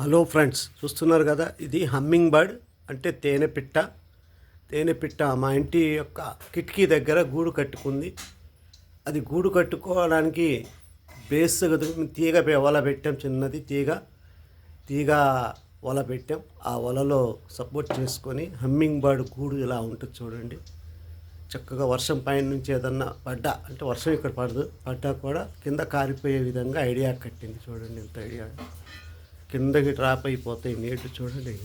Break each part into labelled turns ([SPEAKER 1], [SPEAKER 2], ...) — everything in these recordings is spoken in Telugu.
[SPEAKER 1] హలో ఫ్రెండ్స్ చూస్తున్నారు కదా ఇది హమ్మింగ్ బర్డ్ అంటే తేనె పిట్ట. తేనె పిట్ట మా ఇంటి యొక్క కిటికీ దగ్గర గూడు కట్టుకుంది. అది గూడు కట్టుకోవడానికి బేస్ తీగ వల పెట్టాం చిన్నది తీగ. తీగ వల పెట్టాం. ఆ వలలో సపోర్ట్ చేసుకొని హమ్మింగ్ బర్డ్ గూడు ఇలా ఉంటుంది చూడండి. చక్కగా వర్షం పైన నుంచి ఏదన్నా పడ్డా అంటే వర్షం ఇక్కడ పడదు పడ్డా కూడా కింద కారిపోయే విధంగా ఐడియా కట్టింది చూడండి ఎంత ఐడియా. కిందకి డ్రాప్ అయిపోతాయి నీళ్ళు చూడండి.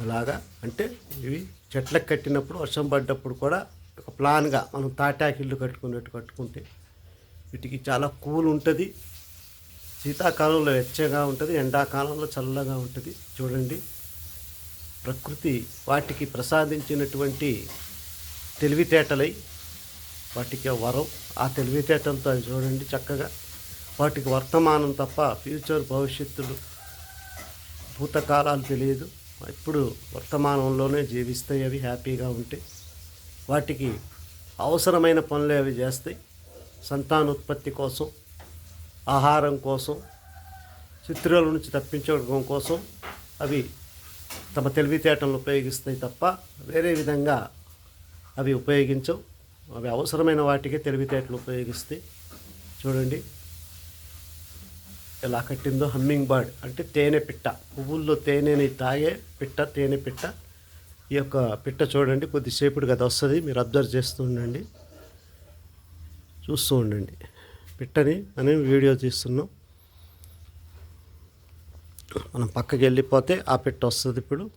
[SPEAKER 1] అలాగా? అంటే ఇవి చెట్లకు కట్టినప్పుడు వర్షం పడ్డప్పుడు కూడా ఒక ప్లాన్గా మనం తాటాకిళ్ళు కట్టుకున్నట్టు కట్టుకుంటే వీటికి చాలా కూల్ ఉంటుంది. శీతాకాలంలో వెచ్చగా ఉంటుంది ఎండాకాలంలో చల్లగా ఉంటుంది. చూడండి. ప్రకృతి వాటికి ప్రసాదించినటువంటి తెలివితేటలై వాటికి వరం ఆ తెలివితేటలతో అవి చూడండి చక్కగా. వాటికి వర్తమానం తప్ప ఫ్యూచర్ భవిష్యత్తులు భూతకాలాలు తెలియదు. ఇప్పుడు వర్తమానంలోనే జీవిస్తాయి అవి హ్యాపీగా ఉంటాయి వాటికి అవసరమైన పనులు అవి చేస్తాయి. సంతానోత్పత్తి కోసం ఆహారం కోసం చిత్రుల నుంచి తప్పించడం కోసం అవి తమ తెలివితేటలను ఉపయోగిస్తాయి తప్ప వేరే విధంగా అవి ఉపయోగించవు. అవి అవసరమైన వాటికే తెలివితేటలు ఉపయోగిస్తాయి. చూడండి. ఎలా కట్టిందో హమ్మింగ్ బర్డ్ అంటే తేనె పిట్ట. పువ్వుల్లో తేనెని తాగే పిట్ట తేనె పిట్ట. ఈ యొక్క పిట్ట చూడండి కొద్దిసేపుడు కదా వస్తుంది. మీరు అబ్జర్వ్ చేస్తూ ఉండండి. చూస్తూ ఉండండి. పిట్టని మనం వీడియో తీస్తున్నాం. మనం పక్కకి వెళ్ళిపోతే ఆ పిట్ట వస్తుంది ఇప్పుడు.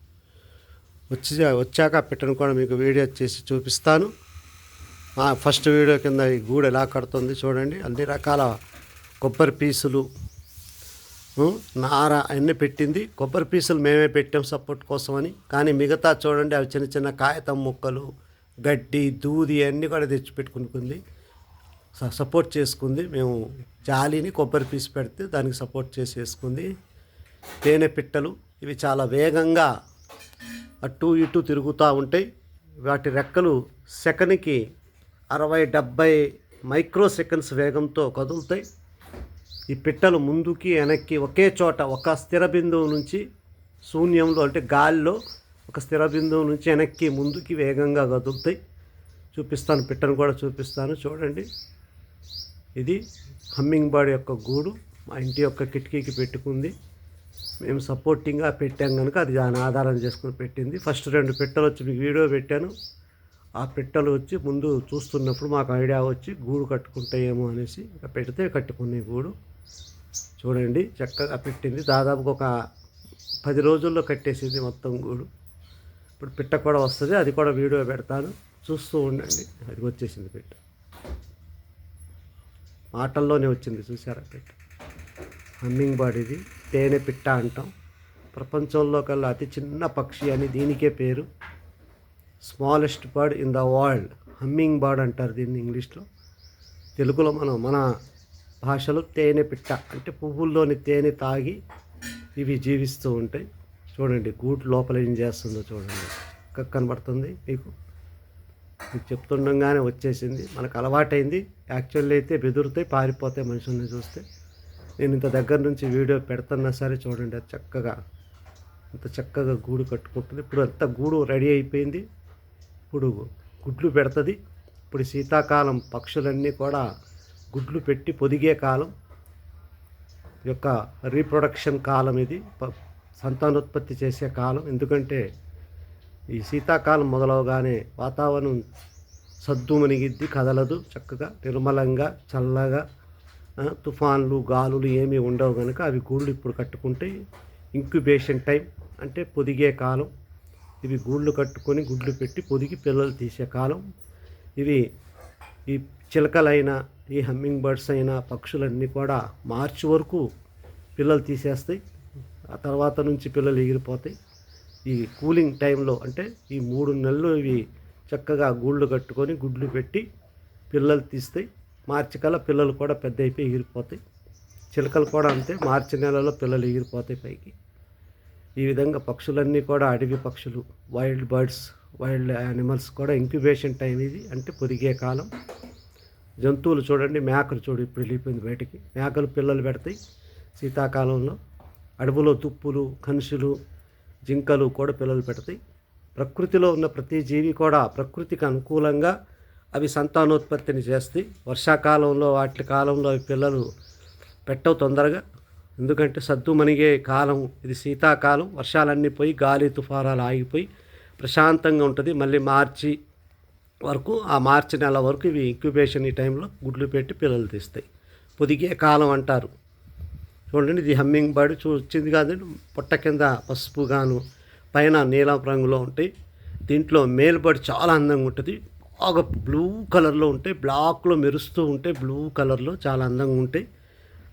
[SPEAKER 1] వచ్చి వచ్చాక ఆ పిట్టను కూడా మీకు వీడియో చేసి చూపిస్తాను. మా ఫస్ట్ వీడియో కింద ఈ గూడు ఎలా కడుతుంది చూడండి. అన్ని రకాల కొబ్బరి పీసులు నార అన్నీ పెట్టింది. కొబ్బరి పీసులు మేమే పెట్టాం సపోర్ట్ కోసమని. కానీ మిగతా చూడండి అవి చిన్న చిన్న కాగితం ముక్కలు గడ్డి దూది అన్నీ కూడా తెచ్చి పెట్టుకుంటుంది. సపోర్ట్ చేసుకుంది. మేము జాలిని కొబ్బరి పీసు పెడితే దానికి సపోర్ట్ చేసేసుకుంది. తేనె పిట్టలు ఇవి చాలా వేగంగా అటు ఇటు తిరుగుతూ ఉంటాయి. వాటి రెక్కలు సెకన్కి అరవై డెబ్బై మైక్రో సెకండ్స్ వేగంతో కదులుతాయి. ఈ పిట్టలు ముందుకి వెనక్కి ఒకే చోట ఒక స్థిర బిందువు నుంచి శూన్యంలో అంటే గాలిలో ఒక స్థిర బిందువు నుంచి వెనక్కి ముందుకి వేగంగా కదులుతాయి. చూపిస్తాను పిట్టను కూడా చూపిస్తాను. చూడండి. ఇది హమ్మింగ్ బర్డ్ యొక్క గూడు. మా ఇంటి యొక్క కిటికీకి పెట్టుకుంది. మేము సపోర్టింగ్గా పెట్టాం కనుక అది దాని ఆధారం చేసుకుని పెట్టింది. ఫస్ట్ రెండు పిట్టలు వచ్చి మీకు వీడియో పెట్టాను. ఆ పిట్టలు వచ్చి ముందు చూస్తున్నప్పుడు మాకు ఐడియా వచ్చి గూడు కట్టుకుంటాయేమో అనేసి ఇంకా పెడితే కట్టుకునే గూడు. చూడండి చక్కగా పెట్టింది. దాదాపుగా ఒక పది రోజుల్లో కట్టేసింది మొత్తం గూడు. ఇప్పుడు పిట్ట కూడా వస్తుంది అది కూడా వీడియో పెడతాను. చూస్తూ ఉండండి. అది వచ్చేసింది పిట్ట. మాటల్లోనే వచ్చింది చూసారా పిట్ట? హమ్మింగ్ బర్డ్ ఇది తేనె పిట్ట అంటాం. ప్రపంచంలో కల్లా అతి చిన్న పక్షి అని దీనికే పేరు. Smallest bird in the world. Hummingbird అంటారు దీన్ని ఇంగ్లీష్లో. తెలుగులో మనం మన భాషలో తేనె పిట్ట అంటే పువ్వుల్లోని తేనె తాగి ఇవి జీవిస్తూ ఉంటాయి చూడండి గూట్ లోపల ఏం చేస్తుందో చూడండి. కక్ కనబడుతుంది మీకు? మీకు చెప్తుండగానే వచ్చేసింది. మనకు అలవాటైంది. యాక్చువల్లీ అయితే బెదురుతాయి పారిపోతాయి మనుషుల్ని చూస్తే. నేను ఇంత దగ్గర నుంచి వీడియో పెడుతున్నా సరే చూడండి అది చక్కగా ఇంత చక్కగా గూడు కట్టుకుంటుంది. ఇప్పుడు అంత గూడు రెడీ అయిపోయింది. ఇప్పుడు గుడ్లు పెడుతుంది. ఇప్పుడు శీతాకాలం పక్షులన్నీ కూడా గుడ్లు పెట్టి పొదిగే కాలం యొక్క రీప్రొడక్షన్ కాలం ఇది. సంతానోత్పత్తి చేసే కాలం. ఎందుకంటే ఈ శీతాకాలం మొదలవగానే వాతావరణం సద్దుమణిగిద్ది కదలదు చక్కగా. నిర్మలంగా చల్లగా తుఫాన్లు గాలులు ఏమీ ఉండవు కనుక అవి గూళ్ళు ఇప్పుడు కట్టుకుంటే ఇంక్యుబేషన్ టైం అంటే పొదిగే కాలం. ఇవి గూళ్ళు కట్టుకొని గుడ్లు పెట్టి పొదిగి పిల్లలు తీసే కాలం. ఇవి ఈ చిలకలైన ఈ హమ్మింగ్ బర్డ్స్ అయినా పక్షులన్నీ కూడా మార్చి వరకు పిల్లలు తీసేస్తాయి. ఆ తర్వాత నుంచి పిల్లలు ఎగిరిపోతాయి. ఈ కూలింగ్ టైంలో అంటే ఈ మూడు నెలలు ఇవి చక్కగా గూళ్ళు కట్టుకొని గుడ్లు పెట్టి పిల్లలు తీస్తాయి. మార్చి కల్లా పిల్లలు కూడా పెద్ద అయిపోయి ఎగిరిపోతాయి. చిలకలు కూడా అంతే మార్చి నెలలో పిల్లలు ఎగిరిపోతాయి పైకి. ఈ విధంగా పక్షులన్నీ కూడా అడవి పక్షులు వైల్డ్ బర్డ్స్ వైల్డ్ యానిమల్స్ కూడా ఇంక్యుబేషన్ టైం ఇది అంటే పొదిగే కాలం. జంతువులు చూడండి మేకలు చూడు ఇప్పుడు వెళ్ళిపోయింది బయటికి. మేకలు పిల్లలు పెడతాయి శీతాకాలంలో. అడవులో తుప్పులు కనుషులు జింకలు కూడా పిల్లలు పెడతాయి. ప్రకృతిలో ఉన్న ప్రతి జీవి కూడా ప్రకృతికి అనుకూలంగా అవి సంతానోత్పత్తిని చేస్తాయి. వర్షాకాలంలో వాటి కాలంలో అవి పిల్లలు పెట్టవు తొందరగా. ఎందుకంటే సద్దు మణిగే కాలం ఇది శీతాకాలం. వర్షాలన్నీ పోయి గాలి తుఫారాలు ఆగిపోయి ప్రశాంతంగా ఉంటుంది. మళ్ళీ మార్చి వరకు ఆ మార్చి నెల వరకు ఇవి ఇంక్యుబేషన్ ఈ టైంలో గుడ్లు పెట్టి పిల్లలు తీస్తాయి. పొదిగే కాలం అంటారు. చూడండి ఇది హమ్మింగ్ బర్డ్ చూచింది కాదండి పొట్ట కింద పసుపు గాను పైన నీలం రంగులో ఉంటాయి. దీంట్లో మేల్ బర్డ్ చాలా అందంగా ఉంటుంది. బాగా బ్లూ కలర్లో ఉంటాయి బ్లాక్లో మెరుస్తూ ఉంటాయి బ్లూ కలర్లో చాలా అందంగా ఉంటాయి.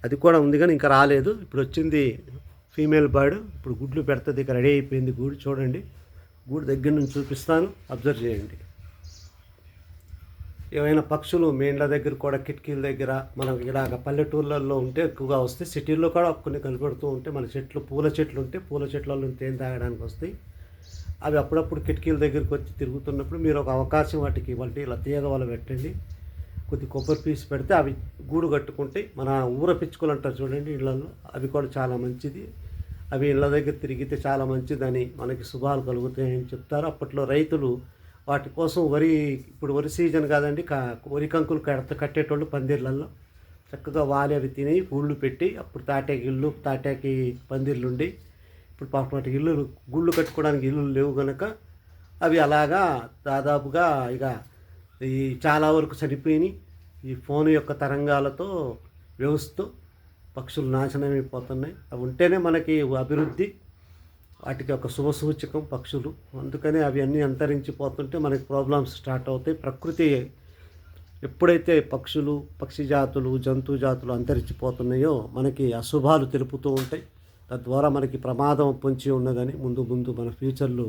[SPEAKER 1] అది కూడా ఉంది కానీ ఇంకా రాలేదు. ఇప్పుడు వచ్చింది ఫీమేల్ బర్డ్ ఇప్పుడు గుడ్లు పెడుతుంది ఇక రెడీ అయిపోయింది గూడు చూడండి. గూడు దగ్గర నుంచి చూపిస్తాను అబ్జర్వ్ చేయండి. ఏమైనా పక్షులు మీ ఇండ్ల దగ్గర కూడా కిటికీల దగ్గర మనం ఇలాగ పల్లెటూర్లలో ఉంటే ఎక్కువగా వస్తాయి. సిటీల్లో కూడా కొన్ని కనపడుతూ ఉంటే మన చెట్లు పూల చెట్లు ఉంటే పూల చెట్లలో తేనె తాగడానికి వస్తాయి. అవి అప్పుడప్పుడు కిటికీల దగ్గరికి వచ్చి తిరుగుతున్నప్పుడు మీరు ఒక అవకాశం వాటికి ఇవ్వండి ఇలా తీగ వల్ల పెట్టండి కొద్ది కొబ్బరి పీసు పెడితే అవి గూడు కట్టుకుంటే మన ఊర పిచ్చుకలు అంటారు చూడండి ఇళ్ళల్లో అవి కూడా చాలా మంచిది. అవి ఇళ్ళ దగ్గర తిరిగితే చాలా మంచిదని మనకి శుభాలు కలుగుతాయని చెప్తారు. అప్పట్లో రైతులు వాటి కోసం వరి ఇప్పుడు వరి సీజన్ కాదండి కా వరి కంకులు కడత కట్టేటోళ్ళు పందిర్లలో చక్కగా వాలి అవి తిని గుళ్ళు పెట్టి అప్పుడు తాటాకి ఇల్లు తాటాకి పందిర్లు ఉండి ఇప్పుడు పాపం ఇల్లు గుళ్ళు కట్టుకోవడానికి ఇల్లు లేవు కనుక అవి అలాగా దాదాపుగా ఇక ఈ చాలా వరకు చనిపోయినాయి ఈ ఫోన్ యొక్క తరంగాలతో వ్యవస్థ పక్షులు నాశనం అయిపోతున్నాయి అవి ఉంటేనే మనకి అభివృద్ధి వాటికి ఒక శుభ సూచకం పక్షులు. అందుకని అవి అన్నీ అంతరించిపోతుంటే మనకి ప్రాబ్లమ్స్ స్టార్ట్ అవుతాయి. ప్రకృతి ఎప్పుడైతే పక్షులు పక్షి జాతులు జంతు జాతులు అంతరించిపోతున్నాయో మనకి అశుభాలు తెలుపుతూ ఉంటాయి. తద్వారా మనకి ప్రమాదం పొంచి ఉన్నదని ముందు ముందు మన ఫ్యూచర్లు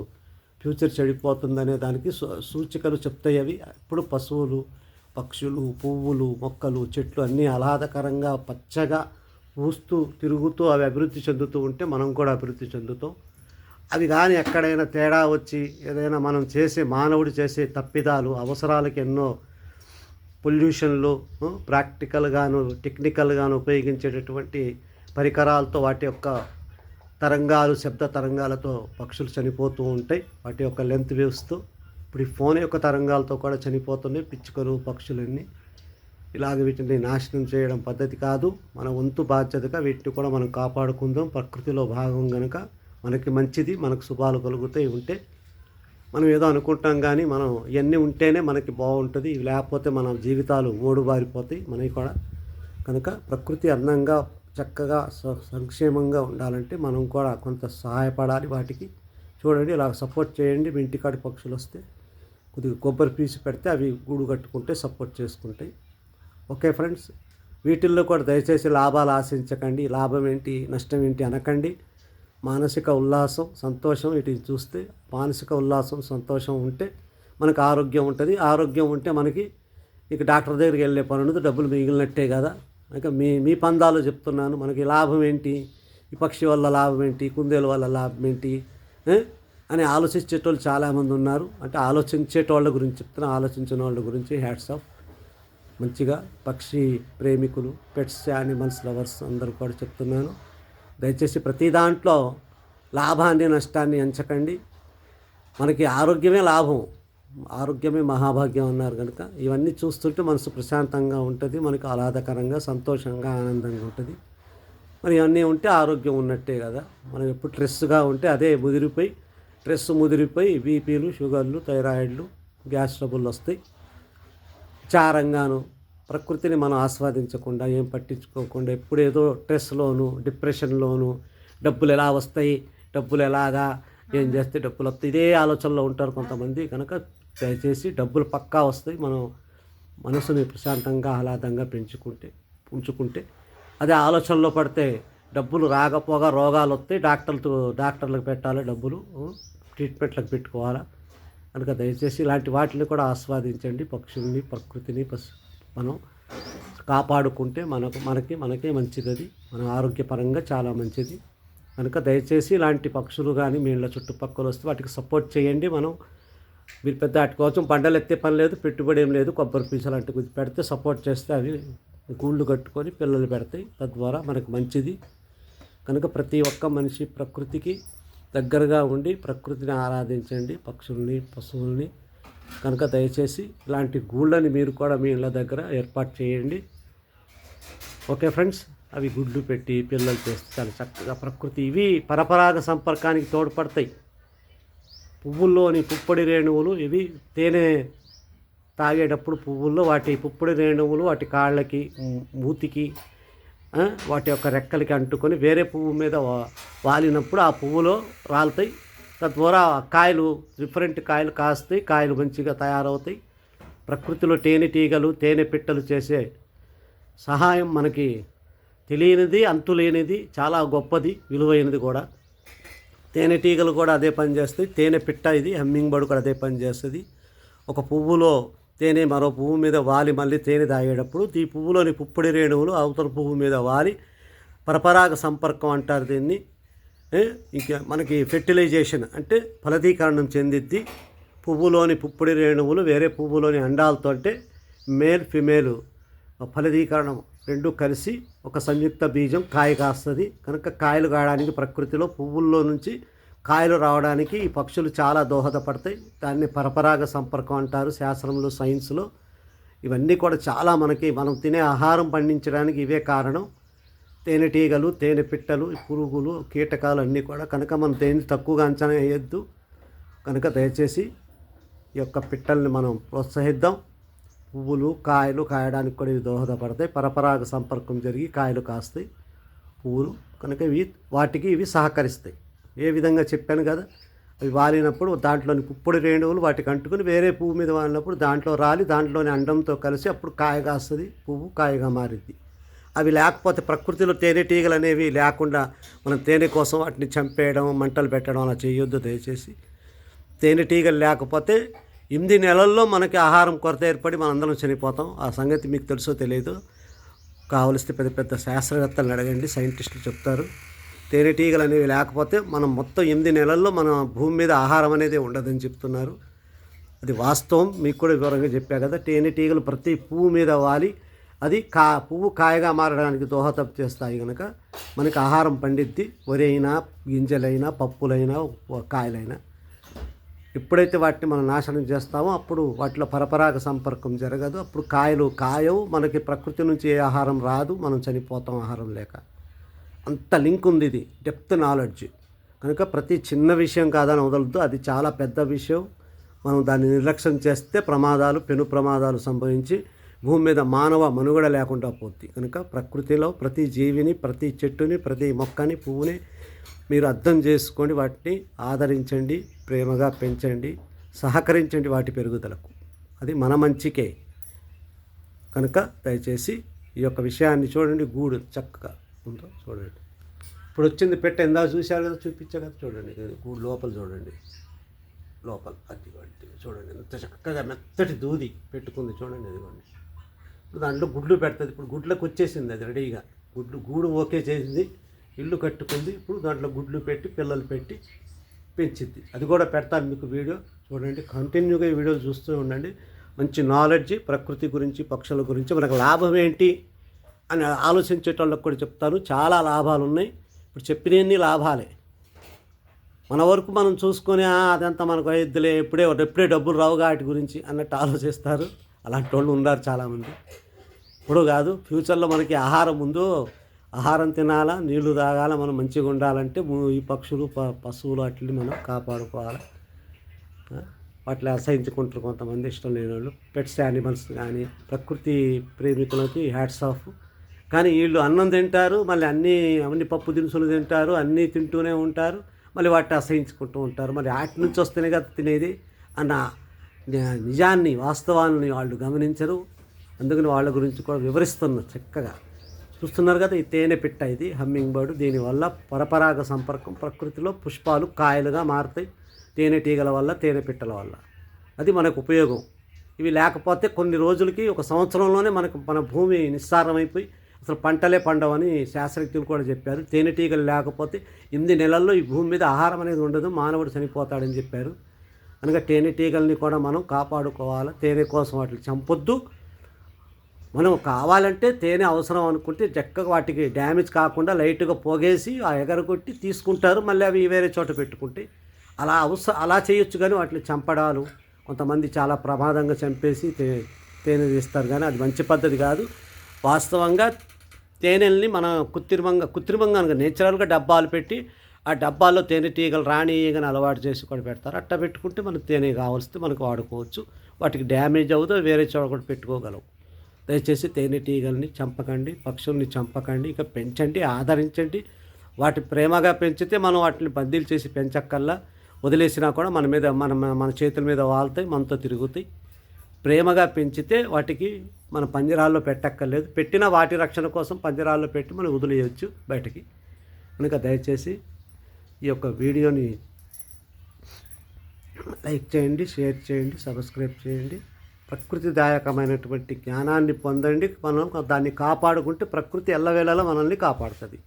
[SPEAKER 1] ఫ్యూచర్ చెడిపోతుందనే దానికి సూచికలు చెప్తాయి అవి. ఇప్పుడు పశువులు పక్షులు పువ్వులు మొక్కలు చెట్లు అన్నీ ఆహ్లాదకరంగా పచ్చగా పూస్తూ తిరుగుతూ అవి అభివృద్ధి చెందుతూ ఉంటే మనం కూడా అభివృద్ధి చెందుతాం. అవి కానీ ఎక్కడైనా తేడా వచ్చి ఏదైనా మనం చేసే మానవుడు చేసే తప్పిదాలు అవసరాలకు ఎన్నో పొల్యూషన్లు ప్రాక్టికల్గాను టెక్నికల్గాను ఉపయోగించేటటువంటి పరికరాలతో వాటి యొక్క తరంగాలు శబ్ద తరంగాలతో పక్షులు చనిపోతూ ఉంటాయి. వాటి యొక్క లెంత్ వేవ్స్తో ఇప్పుడు ఈ ఫోన్ యొక్క తరంగాలతో కూడా చనిపోతున్నాయి. పిచ్చుకలు పక్షులన్నీ ఇలాగ వీటిని నాశనం చేయడం పద్ధతి కాదు. మన వంతు బాధ్యతగా వీటిని కూడా మనం కాపాడుకుందాం. ప్రకృతిలో భాగం కనుక మనకి మంచిది మనకు శుభాలు కలుగుతాయి ఉంటే మనం ఏదో అనుకుంటాం కానీ మనం ఇవన్నీ ఉంటేనే మనకి బాగుంటుంది. లేకపోతే మన జీవితాలు ఓడుబారిపోతాయి మనవి కూడా. కనుక ప్రకృతి అందంగా చక్కగా స- సంక్షేమంగా ఉండాలంటే మనం కూడా కొంత సహాయపడాలి వాటికి. చూడండి ఇలా సపోర్ట్ చేయండి. మీ ఇంటికాడి పక్షులు వస్తే కొద్దిగా కొబ్బరి పీసు పెడితే అవి గూడు కట్టుకుంటే సపోర్ట్ చేసుకుంటాయి. ఓకే ఫ్రెండ్స్ వీటిల్లో కూడా దయచేసి లాభాలు ఆశించకండి. లాభం ఏంటి నష్టం ఏంటి అనకండి. మానసిక ఉల్లాసం సంతోషం వీటిని చూస్తే మానసిక ఉల్లాసం సంతోషం ఉంటే మనకు ఆరోగ్యం ఉంటుంది. ఆరోగ్యం ఉంటే మనకి ఇక డాక్టర్ దగ్గరికి వెళ్ళే పని ఉండదు. డబ్బులు మిగిలినట్టే కదా. ఇంకా మీ మీ పందాలు చెప్తున్నాను. మనకి లాభం ఏంటి? ఈ పక్షి వల్ల లాభం ఏంటి? కుందేలు వల్ల లాభం ఏంటి? అని ఆలోచించేటోళ్ళు చాలామంది ఉన్నారు. అంటే ఆలోచించేటోళ్ళ గురించి చెప్తున్నా. ఆలోచించిన వాళ్ళ గురించి హ్యాట్స్ ఆఫ్. మంచిగా పక్షి ప్రేమికులు పెట్స్ యానిమల్స్ లవర్స్ అందరూ కూడా చెప్తున్నాను. దయచేసి ప్రతి దాంట్లో లాభాన్ని నష్టాన్ని ఎంచకండి. మనకి ఆరోగ్యమే లాభం. ఆరోగ్యమే మహాభాగ్యం అన్నారు కనుక ఇవన్నీ చూస్తుంటే మనసు ప్రశాంతంగా ఉంటుంది మనకు ఆహ్లాదకరంగా సంతోషంగా ఆనందంగా ఉంటుంది. మరి ఇవన్నీ ఉంటే ఆరోగ్యం ఉన్నట్టే కదా. మనం ఎప్పుడు స్ట్రెస్గా ఉంటే అదే ముదిరిపోయి స్ట్రెస్ ముదిరిపోయి బీపీలు షుగర్లు థైరాయిడ్లు గ్యాస్ ట్రబుల్ వస్తాయి. చారంగాను ప్రకృతిని మనం ఆస్వాదించకుండా ఏం పట్టించుకోకుండా ఎప్పుడు ఏదో స్ట్రెస్లోను డిప్రెషన్లోను డబ్బులు ఎలా వస్తాయి డబ్బులు ఎలాగా ఏం చేస్తే డబ్బులు వస్తాయి ఇదే ఆలోచనలో ఉంటారు కొంతమంది. కనుక దయచేసి డబ్బులు పక్కా వస్తాయి మనం మనసుని ప్రశాంతంగా ఆహ్లాదంగా పెంచుకుంటే ఉంచుకుంటే అదే ఆలోచనలో పడితే డబ్బులు రాకపోగా రోగాలు వస్తాయి డాక్టర్లతో డాక్టర్లకు పెట్టాలి డబ్బులు ట్రీట్మెంట్లకు పెట్టుకోవాలా. కనుక దయచేసి ఇలాంటి వాటిని కూడా ఆస్వాదించండి పక్షుల్ని ప్రకృతిని పశు మనం కాపాడుకుంటే మనకు మనకి మనకే మంచిది అది మన ఆరోగ్యపరంగా చాలా మంచిది. కనుక దయచేసి ఇలాంటి పక్షులు కానీ మీ ఇళ్ళ చుట్టుపక్కల వస్తే వాటికి సపోర్ట్ చేయండి మనం. మీరు పెద్ద వాటి కోసం పంటలు ఎత్తే పని లేదు పెట్టుబడి ఏం లేదు కొబ్బరి పీచు కొద్దిగా పెడితే సపోర్ట్ చేస్తే అవి గూళ్ళు కట్టుకొని పిల్లలు పెడతాయి. తద్వారా మనకు మంచిది. కనుక ప్రతి ఒక్క మనిషి ప్రకృతికి దగ్గరగా ఉండి ప్రకృతిని ఆరాధించండి. పక్షుల్ని పశువుల్ని కనుక దయచేసి ఇలాంటి గూళ్ళని మీరు కూడా మీ ఇళ్ళ దగ్గర ఏర్పాటు చేయండి. ఓకే ఫ్రెండ్స్ అవి గుడ్లు పెట్టి పిల్లలు చేస్తే చాలా చక్కగా ప్రకృతి ఇవి పరపరాగ సంపర్కానికి తోడ్పడతాయి. పువ్వుల్లోని పుప్పొడి రేణువులు ఇవి తేనె తాగేటప్పుడు పువ్వుల్లో వాటి పుప్పొడి రేణువులు వాటి కాళ్ళకి మూతికి వాటి యొక్క రెక్కలకి అంటుకొని వేరే పువ్వు మీద వాలినప్పుడు ఆ పువ్వులో రాలుతాయి. తద్వారా కాయలు డిఫరెంట్ కాయలు కాస్తాయి కాయలు మంచిగా తయారవుతాయి. ప్రకృతిలో తేనెటీగలు తేనె పిట్టలు చేసే సహాయం మనకి తెలియనిది అంతులేనిది చాలా గొప్పది విలువైనది కూడా. తేనెటీగలు కూడా అదే పని చేస్తాయి. తేనె పిట్ట ఇది హమ్మింగ్ బర్డ్ కూడా అదే పని చేస్తుంది. ఒక పువ్వులో తేనె మరో పువ్వు మీద వాలి మళ్ళీ తేనె తాగేటప్పుడు ఈ పువ్వులోని పుప్పొడి రేణువులు అవతల పువ్వు మీద వాలి. పరపరాగ సంపర్కం అంటారు దీన్ని. ఇంకా మనకి ఫెర్టిలైజేషన్ అంటే ఫలదీకరణం చెందిద్ది. పువ్వులోని పుప్పొడి రేణువులు వేరే పువ్వులోని అండాలతో అంటే మేల్ ఫిమేల్. ఫలదీకరణం రెండు కలిసి ఒక సంయుక్త బీజం కాయ కాస్తుంది. కనుక కాయలు కాయడానికి ప్రకృతిలో పువ్వుల్లో నుంచి కాయలు రావడానికి ఈ పక్షులు చాలా దోహదపడతాయి. దాన్ని పరపరాగ సంపర్కం అంటారు శాస్త్రంలో సైన్స్లో. ఇవన్నీ కూడా చాలా మనకి మనం తినే ఆహారం పండించడానికి ఇవే కారణం. తేనెటీగలు తేనె పిట్టలు పురుగులు కీటకాలు అన్నీ కూడా కనుక మనం తేనె తక్కువగా అంచనా వేయొద్దు. కనుక దయచేసి ఈ యొక్క పిట్టల్ని మనం ప్రోత్సహిద్దాం. పువ్వులు కాయలు కాయడానికి కూడా ఇవి దోహదపడతాయి. పరపరాగ సంపర్కం జరిగి కాయలు కాస్తాయి. పువ్వులు కనుక ఇవి వాటికి ఇవి సహకరిస్తాయి. ఏ విధంగా చెప్పాను కదా అవి వాలినప్పుడు దాంట్లోని పుప్పొడి రేణువులు వాటికి అంటుకుని వేరే పువ్వు మీద వాలినప్పుడు దాంట్లో రాలి దాంట్లోని అండంతో కలిసి అప్పుడు కాయ కాస్తుంది పువ్వు కాయగా మారిద్ది. అవి లేకపోతే ప్రకృతిలో తేనెటీగలు అనేవి లేకుండా మనం తేనె కోసం వాటిని చంపేయడం మంటలు పెట్టడం అలా చేయొద్దు దయచేసి. తేనెటీగలు లేకపోతే ఎనిమిది నెలల్లో మనకి ఆహారం కొరత ఏర్పడి మనందరం చనిపోతాం. ఆ సంగతి మీకు తెలుసో తెలియదు కావలిస్తే పెద్ద పెద్ద శాస్త్రవేత్తలను అడగండి సైంటిస్టులు చెప్తారు. తేనెటీగలు అనేవి లేకపోతే మనం మొత్తం ఎనిమిది నెలల్లో మన భూమి మీద ఆహారం అనేది ఉండదని చెప్తున్నారు. అది వాస్తవం. మీకు కూడా వివరంగా చెప్పా కదా తేనెటీగలు ప్రతి పువ్వు మీద వాలి. అది కా పువ్వు కాయగా మారడానికి దోహదం చేస్తాయి కనుక మనకి ఆహారం పండిద్ది వరి అయినా గింజలైనా పప్పులైనా కాయలైనా. ఎప్పుడైతే వాటిని మనం నాశనం చేస్తామో అప్పుడు వాటిలో పరపరాగ సంపర్కం జరగదు. అప్పుడు కాయలు కాయవు. మనకి ప్రకృతి నుంచి ఏ ఆహారం రాదు. మనం చనిపోతాం ఆహారం లేక. అంత లింక్ ఉంది ఇది. Depth knowledge. కనుక ప్రతి చిన్న విషయం కాదని వదలదు అది చాలా పెద్ద విషయం. మనం దాన్ని నిర్లక్ష్యం చేస్తే ప్రమాదాలు పెను ప్రమాదాలు సంభవించి భూమి మీద మానవ మనుగడ లేకుండా పోతుంది కనుక ప్రకృతిలో ప్రతి జీవిని ప్రతి చెట్టుని ప్రతి మొక్కని పువ్వుని మీరు అర్థం చేసుకొని వాటిని ఆదరించండి ప్రేమగా పెంచండి సహకరించండి వాటి పెరుగుదలకు. అది మన మంచికే. కనుక దయచేసి ఈ యొక్క విషయాన్ని చూడండి. గూడు చక్కగా ఉందో చూడండి. ఇప్పుడు వచ్చింది పెట్ట ఎందా చూశారు కదా చూపించా కదా చూడండి. గూడు లోపల చూడండి. లోపల అది చూడండి. ఎంత చక్కగా మెత్తటి దూది పెట్టుకుంది. చూడండి ఇదిగోండి. ఇప్పుడు దాంట్లో గుడ్లు పెడుతుంది. ఇప్పుడు గుడ్లకు వచ్చేసింది అది రెడీగా. గుడ్లు గూడు ఓకే చేసింది. ఇల్లు కట్టుకుంది. ఇప్పుడు దాంట్లో గుడ్లు పెట్టి పిల్లలు పెట్టి పెంచింది అది కూడా పెడతాను మీకు వీడియో. చూడండి. కంటిన్యూగా ఈ వీడియోలు చూస్తూ ఉండండి. మంచి నాలెడ్జ్ ప్రకృతి గురించి పక్షుల గురించి. మనకు లాభం ఏంటి అని ఆలోచించేటోళ్ళకి కూడా చెప్తాను. చాలా లాభాలు ఉన్నాయి. ఇప్పుడు చెప్పినన్ని లాభాలే. మన వరకు మనం చూసుకొని అదంతా మనకు అయిద్దిలే. ఎప్పుడే ఎప్పుడే డబ్బులు రావు వాటి గురించి అన్నట్టు ఆలోచిస్తారు. అలాంటి వాళ్ళు ఉన్నారు చాలామంది. ఇప్పుడు కాదు ఫ్యూచర్లో మనకి ఆహారం ముందు ఆహారం తినాలా నీళ్ళు తాగాల మనం మంచిగా ఉండాలంటే ఈ పక్షులు ప పశువులు వాటిని మనం కాపాడుకోవాలి. వాటిని అసహించుకుంటారు కొంతమంది ఇష్టం లేని వాళ్ళు పెట్స్ యానిమల్స్ కానీ ప్రకృతి ప్రేమికులకి హ్యాట్స్ ఆఫ్ కానీ వీళ్ళు అన్నం తింటారు మళ్ళీ అన్ని అన్ని పప్పు దినుసులు తింటారు అన్నీ తింటూనే ఉంటారు మళ్ళీ వాటిని అసహించుకుంటూ ఉంటారు. మరి వాటి నుంచి వస్తేనే కదా తినేది అన్న నిజాన్ని వాస్తవాన్ని వాళ్ళు గమనించరు. అందుకని వాళ్ళ గురించి కూడా వివరిస్తున్నారు చక్కగా. చూస్తున్నారు కదా ఈ తేనె పిట్ట ఇది హమ్మింగ్ బర్డ్. దీనివల్ల పరపరాగ సంపర్కం ప్రకృతిలో పుష్పాలు కాయలుగా మారుతాయి. తేనెటీగల వల్ల తేనె పిట్టల వల్ల. అది మనకు ఉపయోగం. ఇవి లేకపోతే కొన్ని రోజులకి ఒక సంవత్సరంలోనే మనకు మన భూమి నిస్సారమైపోయి అసలు పంటలే పండవని శాస్త్రజ్ఞులు కూడా చెప్పారు. తేనెటీగలు లేకపోతే ఎనిమిది నెలల్లో ఈ భూమి మీద ఆహారం అనేది ఉండదు మానవుడు చనిపోతాడని చెప్పారు. కనుక తేనెటీగల్ని కూడా మనం కాపాడుకోవాలి. తేనె కోసం వాటిని చంపొద్దు. మనం కావాలంటే తేనె అవసరం అనుకుంటే చక్కగా వాటికి డ్యామేజ్ కాకుండా లైట్గా పోగేసి ఆ ఎగరగొట్టి తీసుకుంటారు. మళ్ళీ అవి వేరే చోట పెట్టుకుంటే అలా అవసర అలా చేయొచ్చు కానీ వాటిని చంపడాలు. కొంతమంది చాలా ప్రమాదంగా చంపేసి తే తేనె తీస్తారు కానీ అది మంచి పద్ధతి కాదు. వాస్తవంగా తేనెల్ని మన కృత్రిమంగా కృత్రిమంగా అనగా నేచురల్గా డబ్బాలు పెట్టి ఆ డబ్బాల్లో తేనెటీగలు రాణి ఈగను అలవాటు చేసి కూడా పెడతారు. అట్ట పెట్టుకుంటే మనకు తేనె కావాల్సింది మనకు వాడుకోవచ్చు. వాటికి డ్యామేజ్ అవుతుందో వేరే చోట కూడా పెట్టుకోగలవు. దయచేసి తేనెటీగల్ని చంపకండి పక్షుల్ని చంపకండి ఇక పెంచండి ఆదరించండి. వాటి ప్రేమగా పెంచితే మనం వాటిని బందీలు చేసి పెంచక్కల్లా వదిలేసినా కూడా మన మీద మన మన చేతుల మీద వాళ్తాయి మనతో తిరుగుతాయి. ప్రేమగా పెంచితే వాటికి మన పంజరాల్లో పెట్టక్కర్లేదు. పెట్టిన వాటి రక్షణ కోసం పంజరాల్లో పెట్టి మనం వదిలేయచ్చు బయటికి. కనుక దయచేసి ఈ యొక్క వీడియోని లైక్ చేయండి షేర్ చేయండి సబ్స్క్రైబ్ చేయండి. ప్రకృతిదాయకమైనటువంటి జ్ఞానాన్ని పొందండి. మనం దాన్ని కాపాడుకుంటే ప్రకృతి ఎల్లవేళలా మనల్ని కాపాడుతుంది.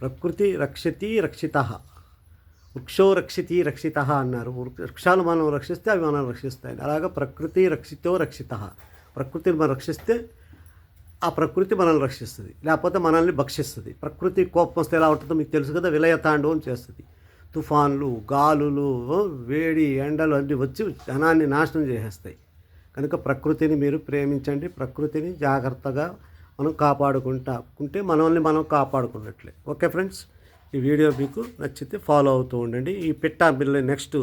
[SPEAKER 1] ప్రకృతి రక్షతి రక్షిత. వృక్షో రక్షితి రక్షిత అన్నారు. వృక్షాలు మనం రక్షిస్తే అవి మనం రక్షిస్తాయి అలాగే ప్రకృతి రక్షితో రక్షిత. ప్రకృతిని మనం రక్షిస్తే ఆ ప్రకృతి మనల్ని రక్షిస్తుంది. లేకపోతే మనల్ని భక్షిస్తుంది. ప్రకృతి కోపం వస్తే ఎలా ఉంటుందో మీకు తెలుసు కదా విలయతాండవం చేస్తుంది. తుఫాన్లు గాలులు వేడి ఎండలు అన్నీ వచ్చి జనాన్ని నాశనం చేసేస్తాయి. కనుక ప్రకృతిని మీరు ప్రేమించండి. ప్రకృతిని జాగ్రత్తగా మనం కాపాడుకుంటా ఉంటే మనల్ని మనం కాపాడుకున్నట్లే. ఓకే ఫ్రెండ్స్ ఈ వీడియో మీకు నచ్చితే ఫాలో అవుతూ ఉండండి. ఈ పిట్ట పిల్ల నెక్స్ట్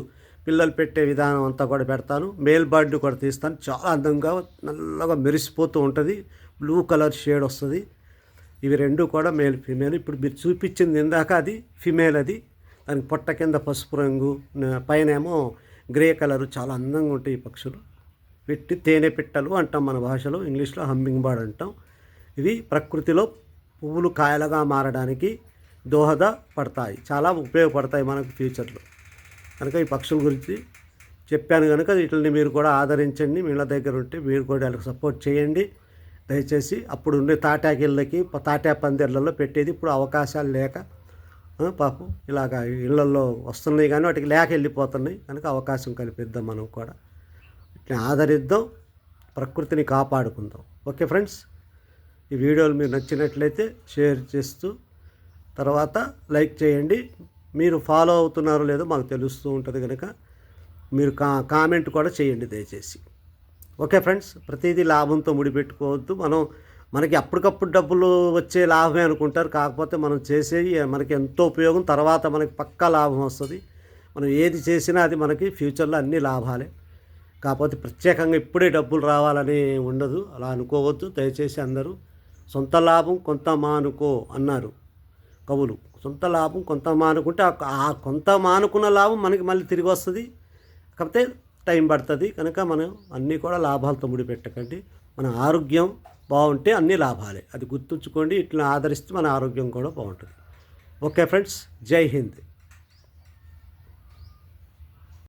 [SPEAKER 1] పిల్లలు పెట్టే విధానం అంతా కూడా పెడతాను. మేల్ బర్డ్ కూడా తీస్తాను. చాలా అందంగా నల్లగా మెరిసిపోతూ ఉంటుంది. బ్లూ కలర్ షేడ్ వస్తుంది. ఇవి రెండు కూడా మేల్ ఫిమేల్. ఇప్పుడు మీరు చూపించింది ఇందాక అది ఫిమేల్ అది. దానికి పొట్ట కింద పసుపు రంగు పైన ఏమో గ్రే కలరు చాలా అందంగా ఉంటాయి ఈ పక్షులు. పెట్టి తేనె పిట్టలు అంటాం మన భాషలో ఇంగ్లీష్లో హమ్మింగ్ బర్డ్ అంటాం. ఇవి ప్రకృతిలో పువ్వులు కాయలుగా మారడానికి దోహద పడతాయి. చాలా ఉపయోగపడతాయి మనకు ఫ్యూచర్లో. కనుక ఈ పక్షుల గురించి చెప్పాను కనుక వీటిని మీరు కూడా ఆదరించండి. మీ దగ్గర ఉంటే మీరు కూడా వాళ్ళకి సపోర్ట్ చేయండి. దయచేసి అప్పుడు ఉండే తాటాకిళ్ళకి తాటా పందిర్లలో పెట్టేది ఇప్పుడు అవకాశాలు లేక పాపం ఇలాగ ఇళ్ళలో వస్తున్నాయి కానీ వాటికి లేక వెళ్ళిపోతున్నాయి. కనుక అవకాశం కల్పిద్దాం మనం కూడా. వీటిని ఆదరిద్దాం ప్రకృతిని కాపాడుకుందాం. Okay friends? ఈ వీడియోలు మీరు నచ్చినట్లయితే షేర్ చేస్తూ తర్వాత లైక్ చేయండి. మీరు ఫాలో అవుతున్నారో లేదో మాకు తెలుస్తూ ఉంటుంది కనుక మీరు కా కామెంట్ కూడా చేయండి దయచేసి. ఓకే ఫ్రెండ్స్ ప్రతిదీ లాభంతో ముడిపెట్టుకోవద్దు. మనం మనకి అప్పటికప్పుడు డబ్బులు వచ్చే లాభమే అనుకుంటారు. కాకపోతే మనం చేసేవి మనకి ఎంతో ఉపయోగం తర్వాత మనకి పక్కా లాభం వస్తుంది. మనం ఏది చేసినా అది మనకి ఫ్యూచర్లో అన్ని లాభాలే. కాకపోతే ప్రత్యేకంగా ఇప్పుడే డబ్బులు రావాలని ఉండదు. అలా అనుకోవద్దు. దయచేసి అందరూ సొంత లాభం కొంత మానుకో అన్నారు కవులు. సొంత లాభం కొంత మానుకుంటే ఆ కొంత మానుకున్న లాభం మనకి మళ్ళీ తిరిగి వస్తుంది. కాకపోతే టైం పడుతుంది. కనుక మనం అన్నీ కూడా లాభాలతో ముడిపెట్టకండి మన ఆరోగ్యం బాగుంటే అన్ని లాభాలే. అది గుర్తుంచుకోండి. ఇట్లా ఆదరిస్తే మన ఆరోగ్యం కూడా బాగుంటుంది. ఓకే ఫ్రెండ్స్ జై హింద్.